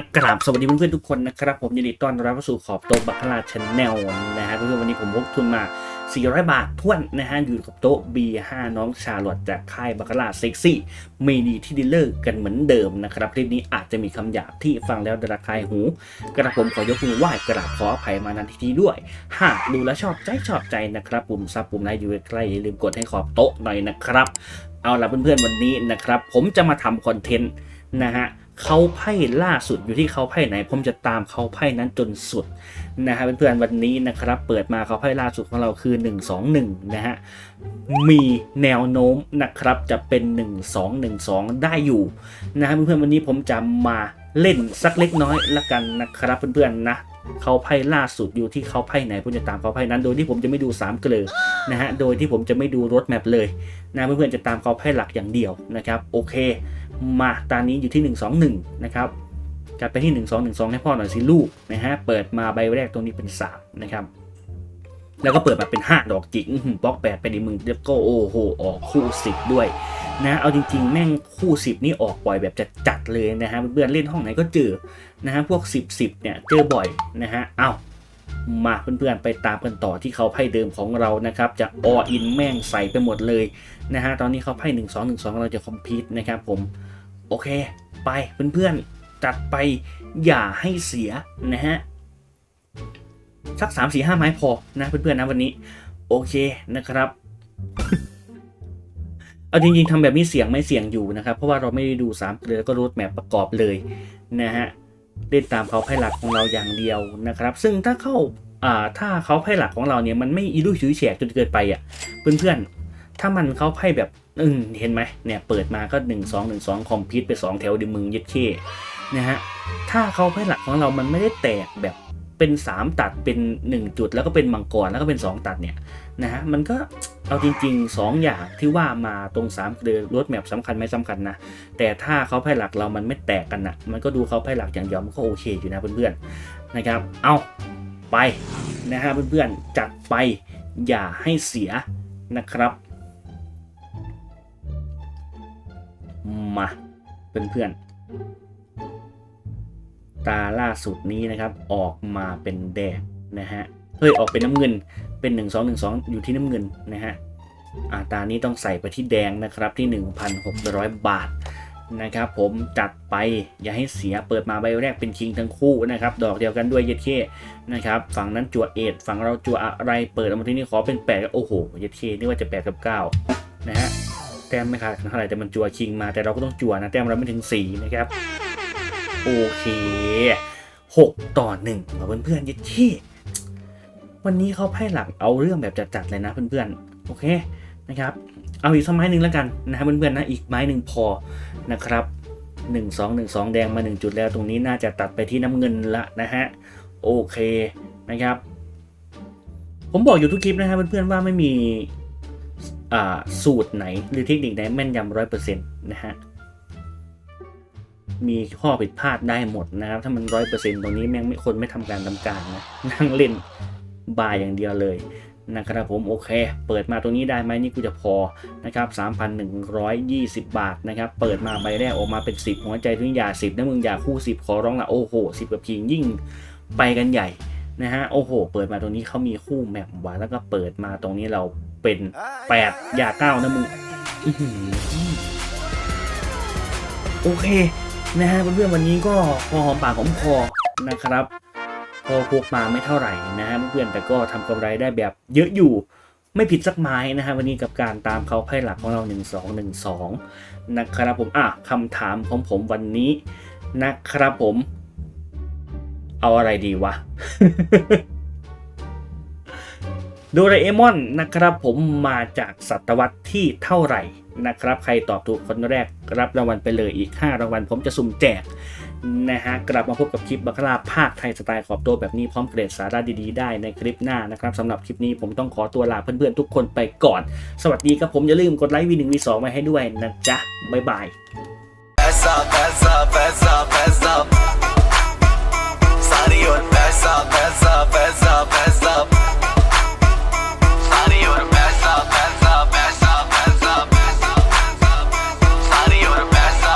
อะกราบสวัสดีเพื่อนๆทุกคนนะครับ ผมยินดีต้อนรับเข้าสู่ขอบโต๊ะบัคลาชแนลนะฮะเพื่อนๆวันนี้ผมพกทุนมา 400 บาทท้วนนะฮะอยู่กับโต๊ะ B5 น้องชาลอตจากค่ายบัคลาเซ็กซี่มีดีที่ดีลเลอร์กันเหมือนเดิมนะครับคลิปนี้อาจจะมีคำหยาบที่ฟังแล้วระคายหู กระผมขอยกมือไหว้กราบขออภัยมานันทีนี้ด้วย หากดูแลชอบใจชอบใจนะครับปุ่มซับปุ่มไลค์อยู่ใกล้ๆอย่าลืมกดให้ขอบโต๊ะหน่อยนะครับ เอาล่ะเพื่อนๆวันนี้นะครับ ผมจะมาทำคอนเทนต์นะฮะ เขาไพ่ล่าสุดอยู่ที่เขาไพ่ไหน ผมจะตามเขาไพ่นั้นจนสุดนะฮะเพื่อนๆวันนี้นะครับ เปิดมาเขาไพ่ล่าสุดของเราคือ 121 นะฮะมีแนวโน้มนะครับจะเป็น 1212 ได้อยู่นะฮะเพื่อนๆวันนี้ผมจะมาเล่นสักเล็กน้อยละกันนะครับเพื่อนๆนะเขาไพ่ล่าสุดอยู่ที่เขาไพ่ไหนผมจะตามเขาไพ่นั้น โดยที่ผมจะไม่ดู3เกลือนะฮะโดยที่ผมจะไม่ดูรถแมพเลยนะเพื่อนๆจะตามเขาไพ่หลักอย่างเดียวนะครับโอเค มาตอนนี้อยู่ที่ 121 นะครับจัดไปที่ 1212 ให้พ่อหน่อยสิลูกนะฮะ เปิดมาใบแรกตรงนี้เป็น 3 นะครับ แล้วก็เปิดมาเป็น 5 ดอกจิกบล็อก 8 ไปในมือแล้วก็โอ้โห ออกคู่ 10 ด้วยนะ เอาจริงๆ แม่งคู่ 10 นี่ออกบ่อยแบบจัดเลยนะฮะ เพื่อนๆเล่นห้องไหนก็เจอ นะฮะ พวก 10 10 เนี่ย เจอบ่อยนะฮะ เอา มาเพื่อนๆไปตามกันต่อที่เขาไพ่เดิมของเรานะครับจะออินแม่งใส่ไปหมดเลยนะฮะตอนนี้เขาไพ่หนึ่งสองหนึ่งสองเราจะคอมพิวต์นะครับผมโอเค ไปเพื่อนๆจัดไปอย่าให้เสียนะฮะสักสามสี่ห้าไม้พอนะเพื่อนๆนะวันนี้ โอเคนะครับเอาจริงๆทำแบบนี้เสียงไม่เสียงอยู่นะครับ เพราะว่าเราไม่ได้ดูสามเกลือแล้วก็รูทแมปประกอบเลยนะฮะ เล่นตามเขาไพ่หลักของเราอย่างเดียวนะครับ ซึ่งถ้าเข้าอ่าถ้าเขาไพ่หลักของเราเนี่ยมันไม่อีลุยฉุยแฉกจนเกินไปอะเพื่อนๆ ถ้ามันเขาไพ่แบบอืมเห็นไหมเนี่ยเปิดมาก็ 1 2 1 2คอมพิวต์ไป 2 แถวดิมึงยึดเคนะฮะถ้าเขาไพ่หลักของเรามันไม่ได้แตกแบบ เป็น 3 ตัดเป็น 1 จุด แล้วก็เป็นมังกรแล้วก็เป็น 2 ตัดเนี่ยนะฮะมันก็เอาจริง ๆ 2 อย่างที่ว่ามาตรง3เดือรถแมพสำคัญไม่สำคัญนะ แต่ถ้าเขาไพ่หลักเรามันไม่แตกกันนะมันก็ดูเขาไพ่หลักอย่างเดียวมันก็โอเคอยู่นะเพื่อนๆนะครับเอาไปนะฮะเพื่อนๆจัดไปอย่าให้เสียนะครับมาเพื่อนๆ ตาล่าสุดนี้นะครับออกมาเป็นแดงนะฮะเฮ้ยออกเป็นน้ำเงินเป็น 1 2 1 2 อยู่ที่น้ำเงินนะฮะอาตานี้ต้องใส่ไปที่แดงนะครับที่ 1,600 บาทนะครับผมจัดไปอย่าให้เสียเปิดมาใบแรกเป็นคิงทั้งคู่นะครับดอกเดียวกันด้วยเย็ดเคนะครับฝั่งนั้นจั่วเอ็ดฝั่งเราจั่วอะไรเปิดออกมาที่นี่ขอเป็น8โอ้โหเย็ดเคนี่ว่าจะ8กับ9นะฮะแต้มไม่ขาดเท่าไหร่แต่มันจั่วคิงมาแต่เราก็ต้องจั่วนะแต้มเราไม่ถึง4นะครับ โอเค 6 ต่อ1มาเพื่อนๆเย็ดเควันนี้เขาไพ่หลักเอาเรื่องแบบจัดๆเลยนะเพื่อนๆ โอเคนะครับเอาอีกสักไม้หนึ่งแล้วกันนะเพื่อนๆนะอีกไม้หนึ่งพอนะครับ 1 2 1 2 แดงมา 1 จุดแล้วตรงนี้น่าจะตัดไปที่น้ำเงินละนะฮะโอเคนะครับ ผมบอกอยู่ทุกคลิปนะครับเพื่อนๆว่าไม่มีอ่าสูตรไหนหรือเทคนิคไหนแม่นยำร้อยเปอร์เซ็นต์นะฮะ มีข้อผิดพลาดได้หมดนะครับ ถ้ามันร้อยเปอร์เซ็นต์ตรงนี้แม่งไม่คนไม่ทำการทำการนะนั่งเล่นบายอย่างเดียวเลยนะครับผมโอเค เปิดมาตรงนี้ได้ไหมนี่กูจะพอนะครับ3,120 บาทนะครับ เปิดมาใบแรกออกมาเป็น 10 หัวใจถึงอย่า10นะมึงอย่าคู่ 10 ขอร้องละโอ้โห 10 กับพิงยิ่งไปกันใหญ่นะฮะโอ้โห เปิดมาตรงนี้เขามีคู่แมปวะแล้วก็เปิดมาตรงนี้เราเป็น 8 อย่าเก้านะมึงอื้อหือโอเค นะฮะเพื่อนๆวันนี้ก็พอหอมปากหอมคอนะครับก็พวกมาไม่เท่าไหร่นะฮะเพื่อนๆแต่ก็ทำกำไรได้แบบเยอะอยู่ไม่ผิดสักไม้นะฮะวันนี้กับการตามเขาไพ่หลักของเรา 1 2 1 2 นะครับผมอะคำถามของผมวันนี้นะครับผม เอาอะไรดีวะ โดราเอมอนนะครับผมมาจากศตวรรษที่เท่าไหร่นะครับ ใครตอบถูกคนแรกรับรางวัลไปเลยอีก 5 รางวัลผมจะสุ่มแจกนะฮะกลับมาพบกับคลิปบัคลาภาคไทยสไตล์ขอบตัวแบบนี้พร้อมเกรดสาระดีๆได้ในคลิปหน้านะครับสำหรับคลิปนี้ผมต้องขอตัวลาเพื่อนๆทุกคนไปก่อน สวัสดีครับผมอย่าลืมกดไลค์วีหนึ่งวีสองไว้ให้ด้วยนะจ๊ะบ๊ายบาย पैसा पैसा पैसा पैसा सारी और पैसा पैसा पैसा